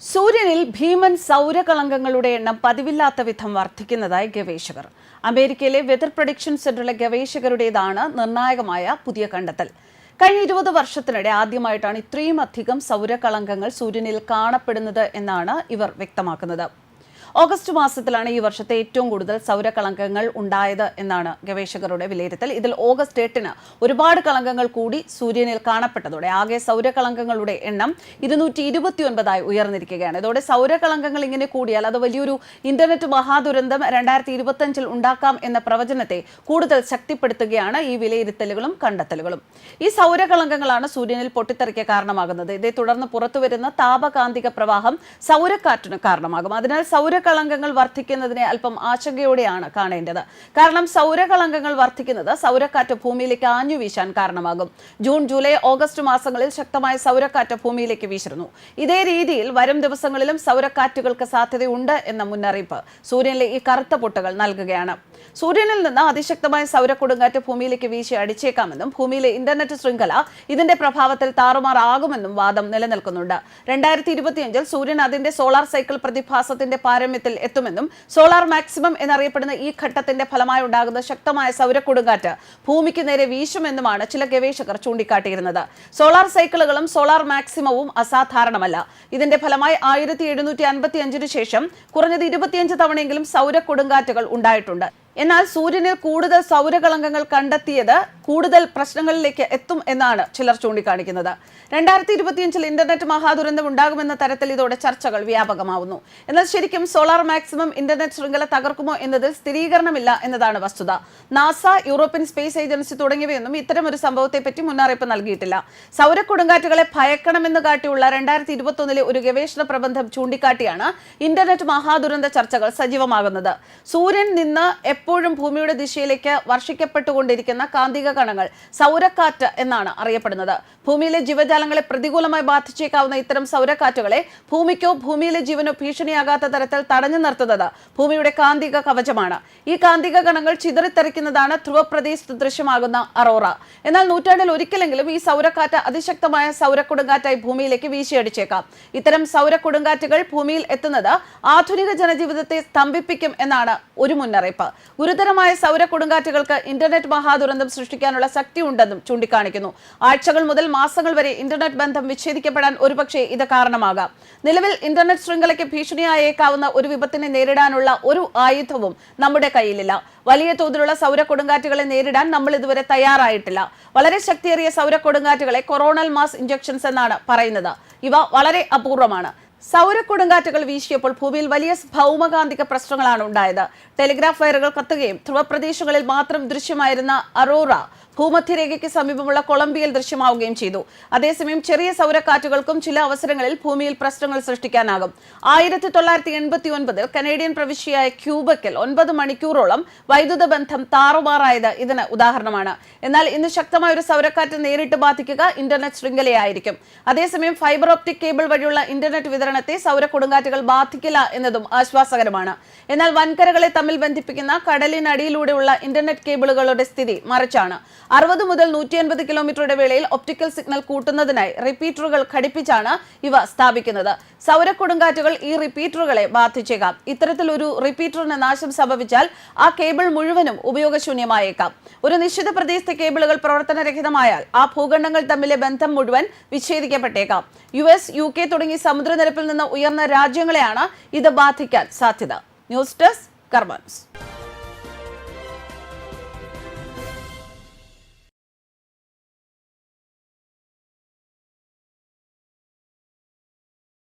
സൂര്യനിൽ ഭീമൻ സൗരകളങ്കങ്ങളുടെ എണ്ണം പതിവില്ലാത്ത വിധം വർദ്ധിക്കുന്നതായി ഗവേഷകർ. അമേരിക്കയിലെ വെതർ പ്രൊഡിക്ഷൻ സെന്ററിലെ ഗവേഷകരുടേതാണ് നിർണായകമായ പുതിയ കണ്ടെത്തൽ. കഴിഞ്ഞ ഇരുപത് വർഷത്തിനിടെ ആദ്യമായിട്ടാണ് ഇത്രയും അധികം സൗരകളങ്കങ്ങൾ സൂര്യനിൽ കാണപ്പെടുന്നത് എന്നാണ് ഇവർ വ്യക്തമാക്കുന്നത്. ഓഗസ്റ്റ് മാസത്തിലാണ് ഈ വർഷത്തെ ഏറ്റവും കൂടുതൽ സൗരകളങ്കങ്ങൾ ഉണ്ടായത് എന്നാണ് ഗവേഷകരുടെ വിലയിരുത്തൽ. ഇതിൽ ഓഗസ്റ്റ് എട്ടിന് ഒരുപാട് കളങ്കങ്ങൾ കൂടി സൂര്യനിൽ കാണപ്പെട്ടതോടെ ആകെ സൗരകളങ്കങ്ങളുടെ എണ്ണം ഇരുന്നൂറ്റി ഇരുപത്തിയൊൻപതായി ഉയർന്നിരിക്കുകയാണ്. ഇതോടെ സൗരകളങ്കങ്ങൾ ഇങ്ങനെ കൂടിയാൽ അത് വലിയൊരു ഇന്റർനെറ്റ് മഹാദുരന്തം രണ്ടായിരത്തി ഇരുപത്തഞ്ചിൽ ഉണ്ടാക്കാം എന്ന പ്രവചനത്തെ കൂടുതൽ ശക്തിപ്പെടുത്തുകയാണ് ഈ വിലയിരുത്തലുകളും കണ്ടെത്തലുകളും. ഈ സൗരകളങ്കങ്ങളാണ് സൂര്യനിൽ പൊട്ടിത്തെറിക്കാൻ കാരണമാകുന്നത്. ഇതേ തുടർന്ന് പുറത്തുവരുന്ന താപകാന്തിക പ്രവാഹം സൗരക്കാറ്റിന് കാരണമാകും. അതിനാൽ സൗരകളങ്കങ്ങൾ വർദ്ധിക്കുന്നതിനെ അല്പം ആശങ്കയോടെയാണ് കാണേണ്ടത്. കാരണം സൗരകളങ്കങ്ങൾ വർദ്ധിക്കുന്നത് സൗരക്കാറ്റ് ഭൂമിയിലേക്ക് ആഞ്ഞു വീശാൻ കാരണമാകും. ജൂൺ ജൂലൈ ഓഗസ്റ്റ് മാസങ്ങളിൽ ശക്തമായ സൗരക്കാറ്റ് ഭൂമിയിലേക്ക് വീശിരുന്നു ഇതേ രീതിയിൽ വരും ദിവസങ്ങളിലും സൗരക്കാറ്റുകൾക്ക് സാധ്യതയുണ്ട് എന്ന മുന്നറിയിപ്പ് സൂര്യനിലെ ഈ കറുത്ത പൊട്ടുകൾ നൽകുകയാണ്. സൂര്യനിൽ നിന്ന് അതിശക്തമായ സൗരക്കൊടുങ്കാറ്റ് ഭൂമിയിലേക്ക് വീശി അടിച്ചേക്കാമെന്നും ഭൂമിയിലെ ഇന്റർനെറ്റ് ശൃംഖല ഇതിന്റെ പ്രഭാവത്തിൽ താറുമാറാകുമെന്നും വാദം നിലനിൽക്കുന്നുണ്ട്. രണ്ടായിരത്തി ഇരുപത്തിയഞ്ചിൽ സൂര്യൻ അതിന്റെ സോളാർ സൈക്കിൾ പ്രതിഭാസത്തിന്റെ പാരമ്യത്തിൽ എത്തുമെന്നും സോളാർ മാക്സിമം എന്നറിയപ്പെടുന്ന ഈ ഘട്ടത്തിന്റെ ഫലമായി ഉണ്ടാകുന്ന ശക്തമായ സൗരക്കൊടുങ്കാറ്റ് ഭൂമിക്ക് നേരെ വീശുമെന്നുമാണ് ചില ഗവേഷകർ ചൂണ്ടിക്കാട്ടിയിരുന്നത്. Solar സൈക്കിളുകളും solar മാക്സിമവും അസാധാരണമല്ല. ഇതിന്റെ ഫലമായി ആയിരത്തി എഴുന്നൂറ്റി അൻപത്തി അഞ്ചിനു ശേഷം കുറഞ്ഞത് ഇരുപത്തിയഞ്ച് തവണയെങ്കിലും സൗരക്കൊടുങ്കാറ്റുകൾ ഉണ്ടായിട്ടുണ്ട്. എന്നാൽ സൂര്യനിൽ കൂടുതൽ സൗരകളങ്കങ്ങൾ കണ്ടെത്തിയത് കൂടുതൽ പ്രശ്നങ്ങളിലേക്ക് എത്തും എന്നാണ് ചിലർ ചൂണ്ടിക്കാണിക്കുന്നത്. രണ്ടായിരത്തി ഇരുപത്തിയഞ്ചിൽ ഇന്റർനെറ്റ് മഹാദുരന്തം ഉണ്ടാകുമെന്ന തരത്തിൽ ഇതോടെ ചർച്ചകൾ വ്യാപകമാവുന്നു. എന്നാൽ ശരിക്കും സോളാർ മാക്സിമം ഇന്റർനെറ്റ് ശൃംഖല തകർക്കുമോ എന്നതിൽ സ്ഥിരീകരണമില്ല എന്നതാണ് വസ്തുത. നാസ യൂറോപ്യൻ സ്പേസ് ഏജൻസി തുടങ്ങിയവയൊന്നും ഒരു സംഭവത്തെപ്പറ്റി മുന്നറിയിപ്പ് നൽകിയിട്ടില്ല. സൗര കൊടുങ്കാറ്റുകളെ ഭയക്കണമെന്ന് കാട്ടിയുള്ള രണ്ടായിരത്തി ഇരുപത്തൊന്നിലെ ഒരു ഗവേഷണ പ്രബന്ധം ചൂണ്ടിക്കാട്ടിയാണ് ഇന്റർനെറ്റ് മഹാദുരന്ത ചർച്ചകൾ സജീവമാകുന്നത്. സൂര്യൻ നിന്ന് എപ്പോഴും ഭൂമിയുടെ ദിശയിലേക്ക് വർഷിക്കപ്പെട്ടുകൊണ്ടിരിക്കുന്ന കാന്തിക കണങ്ങൾ സൗരക്കാറ്റ് എന്നാണ് അറിയപ്പെടുന്നത്. ഭൂമിയിലെ ജീവജാലങ്ങളെ പ്രതികൂലമായി ബാധിച്ചേക്കാവുന്ന ഇത്തരം സൗരക്കാറ്റുകളെ ഭൂമിക്കോ ഭൂമിയിലെ ജീവനോ ഭീഷണിയാകാത്ത തരത്തിൽ തടഞ്ഞു നിർത്തുന്നത് ഭൂമിയുടെ കാന്തിക കവചമാണ്. ഈ കാന്തിക കണങ്ങൾ ചിതറിത്തെറിക്കുന്നതാണ് ധ്രുവപ്രദേശത്ത് ദൃശ്യമാകുന്ന അറോറ. എന്നാൽ നൂറ്റാണ്ടിൽ ഒരിക്കലെങ്കിലും ഈ സൗരക്കാറ്റ് അതിശക്തമായ സൗരക്കൊടുങ്കാറ്റായി ഭൂമിയിലേക്ക് വീശിയടിച്ചേക്കാം. ഇത്തരം സൗരക്കൊടുങ്കാറ്റുകൾ ഭൂമിയിൽ എത്തുന്നത് ആധുനിക ജനജീവിതത്തെ സ്തംഭിപ്പിക്കും എന്നാണ് ഒരു മുന്നറിയിപ്പ്. ഗുരുതരമായ സൗരക്കൊടുങ്കാറ്റുകൾക്ക് ഇന്റർനെറ്റ് മഹാദുരന്തം സൃഷ്ടിക്കാനുള്ള ശക്തി ഉണ്ടെന്നും ചൂണ്ടിക്കാണിക്കുന്നു. ആഴ്ചകൾ മുതൽ മാസങ്ങൾ വരെ ഇന്റർനെറ്റ് ബന്ധം വിച്ഛേദിക്കപ്പെടാൻ ഒരുപക്ഷെ ഇത് കാരണമാകാം. നിലവിൽ ഇന്റർനെറ്റ് ശൃംഖലയ്ക്ക് ഭീഷണിയായേക്കാവുന്ന ഒരു വിപത്തിനെ നേരിടാനുള്ള ഒരു ആയുധവും നമ്മുടെ കയ്യിലില്ല. വലിയ തോതിലുള്ള സൗര കൊടുങ്കാറ്റുകളെ നേരിടാൻ നമ്മൾ ഇതുവരെ തയ്യാറായിട്ടില്ല. വളരെ ശക്തിയേറിയ സൗര കൊടുങ്കാറ്റുകളെ കൊറോണൽ മാസ് ഇഞ്ചക്ഷൻസ് എന്നാണ് പറയുന്നത്. ഇവ വളരെ അപൂർവമാണ്. സൗര കൊടുങ്കാറ്റുകൾ വീശിയപ്പോൾ ഭൂമിയിൽ വലിയ ഭൗമകാന്തിക പ്രശ്നങ്ങളാണ് ഉണ്ടായത്. ടെലിഗ്രാഫ് വയറുകൾ കത്തുകയും ധ്രുവപ്രദേശങ്ങളിൽ മാത്രം ദൃശ്യമായിരുന്ന അറോറ ഭൂമധ്യരേഖയ്ക്ക് സമീപമുള്ള കൊളംബിയയിൽ ദൃശ്യമാവുകയും ചെയ്തു. അതേസമയം ചെറിയ സൗരക്കാറ്റുകൾക്കും ചില അവസരങ്ങളിൽ ഭൂമിയിൽ പ്രശ്നങ്ങൾ സൃഷ്ടിക്കാനാകും. ആയിരത്തി തൊള്ളായിരത്തി എൺപത്തി ഒൻപതിൽ കനേഡിയൻ പ്രവിശ്യയായ ക്യൂബക്കിൽ ഒൻപത് മണിക്കൂറോളം വൈദ്യുത ബന്ധം താറുമാറായത് ഇതിന് ഉദാഹരണമാണ്. എന്നാൽ ഇന്ന് ശക്തമായ ഒരു സൗരക്കാറ്റ് നേരിട്ട് ബാധിക്കുക ഇന്റർനെറ്റ് ശൃംഖലയായിരിക്കും. അതേസമയം ഫൈബർ ഓപ്റ്റിക് കേബിൾ വഴിയുള്ള ഇന്റർനെറ്റ് വിതരണത്തെ സൗര കൊടുങ്കാറ്റുകൾ ബാധിക്കില്ല എന്നതും ആശ്വാസകരമാണ്. എന്നാൽ വൻകരകളെ തമ്മിൽ ബന്ധിപ്പിക്കുന്ന കടലിനടിയിലൂടെയുള്ള ഇന്റർനെറ്റ് കേബിളുകളുടെ സ്ഥിതി മറിച്ചാണ്. അറുപത് മുതൽ നൂറ്റി അൻപത് കിലോമീറ്ററുടെ വേളയിൽ ഒപ്റ്റിക്കൽ സിഗ്നൽ കൂട്ടുന്നതിനായി റിപ്പീറ്ററുകൾ ഘടിപ്പിച്ചാണ് ഇവ സ്ഥാപിക്കുന്നത്. സൗര കൊടുങ്കാറ്റുകൾ ഈ റിപ്പീറ്ററുകളെ ബാധിച്ചേക്കാം. ഇത്തരത്തിൽ ഒരു റിപ്പീറ്ററിന് നാശം സംഭവിച്ചാൽ ആ കേബിൾ മുഴുവനും ഉപയോഗശൂന്യമായേക്കാം. ഒരു നിശ്ചിത പ്രദേശത്തെ കേബിളുകൾ പ്രവർത്തനരഹിതമായാൽ ആ ഭൂഖണ്ഡങ്ങൾ തമ്മിലെ ബന്ധം മുഴുവൻ വിച്ഛേദിക്കപ്പെട്ടേക്കാം. യു എസ് യു കെ തുടങ്ങി സമുദ്രനിരപ്പിൽ നിന്ന് ഉയർന്ന രാജ്യങ്ങളെയാണ് ഇത് ബാധിക്കാൻ സാധ്യത. News desk കർമ്മൻസ്.